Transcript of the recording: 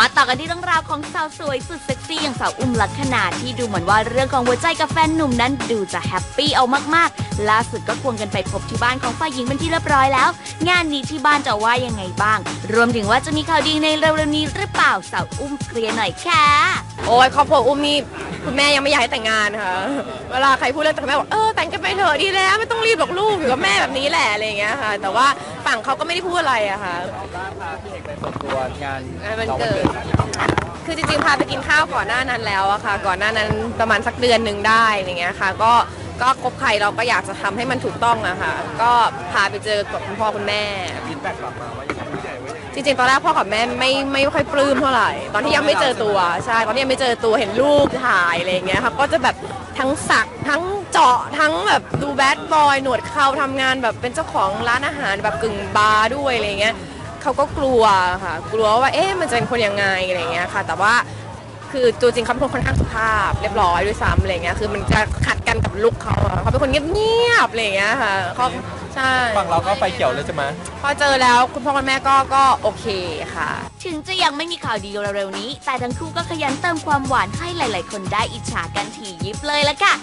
มาต่อกันที่เรื่องราวของสาวสวยสุดเซ็กซี่อย่างสาวอุ้มลักษณาที่ดูเหมือนว่าเรื่องของหัวใจกับแฟนหนุ่มนั้นดูจะแฮปปี้เอามากๆ ล่าสุดก็ควงกันไปพบที่บ้านของฝ่ายหญิงเป็นที่เรียบร้อยแล้ว งานนี้ที่บ้านจะว่ายังไงบ้าง รวมถึงว่าจะมีข่าวดีในเร็วๆนี้หรือเปล่าสาวอุ้มเคลียร์หน่อยค่ะ โอ้ยครอบครัวอุ้มนี่คุณแม่ยังไม่อยากให้แต่งงานค่ะ เวลาใครพูดเรื่องแต่งแม่บอกเออแต่งกันไปเถอะดีแล้วไม่ต้องรีบหรอกลูกอยู่กับแม่แบบนี้แหละอะไรอย่างเงี้ยค่ะ แต่ว่า ฝั่งเขาก็ไม่ได้พูดอะไรอะค่ะตัวงานงานวันเกิด คือจริงๆ พาไปกินข้าวก่อนหน้านั้นแล้วอะค่ะ ก่อนหน้านั้นประมาณสักเดือนหนึ่งได้อะไรเงี้ยค่ะ ก็ก็คบใครเราก็อยากจะทำให้มันถูกต้องอะค่ะ ก็พาไปเจอกับคุณพ่อคุณแม่ ฟีดแบ็กกลับมาว่าอย่างผู้ใหญ่ว่าอย่าง จริงๆ ตอนแรกพ่อกับแม่ไม่ไม่ค่อยปลื้มเท่าไหร่ ตอนที่ยังไม่เจอตัวใช่ตอนที่ยังไม่เจอตัวเห็นรูปถ่ายอะไรอย่างเงี้ยค่ะก็จะแบบทั้งสักทั้งเจาะทั้งแบบดูแบดบอยหนวดเขาทำงานแบบเป็นเจ้าของร้านอาหารแบบกึ่งบาร์ด้วยอะไรอย่างเงี้ยเขาก็กลัวค่ะ กลัวว่าเอ๊ะมันจะเป็นคนยังไงอะไรอย่างเงี้ยค่ะ แต่ว่าคือตัวจริงเขาเป็นคนค่อนข้างสุภาพเรียบร้อยด้วยซ้ำอะไรอย่างเงี้ยคือมันจะขัดกันกับลุคเขาอะเขาเป็นคนเงียบๆอะไรอย่างเงี้ยค่ะเขา ใช่ ฝั่งเราก็ไฟเขียวเลยใช่ไหมพอเจอแล้วคุณพ่อคุณแม่ก็ก็โอเคค่ะ ถึงจะยังไม่มีข่าวดีเร็วๆนี้ แต่ทั้งคู่ก็ขยันเติมความหวานให้หลาย ๆ คนได้อิจฉากันถี่ยิบเลยละค่ะ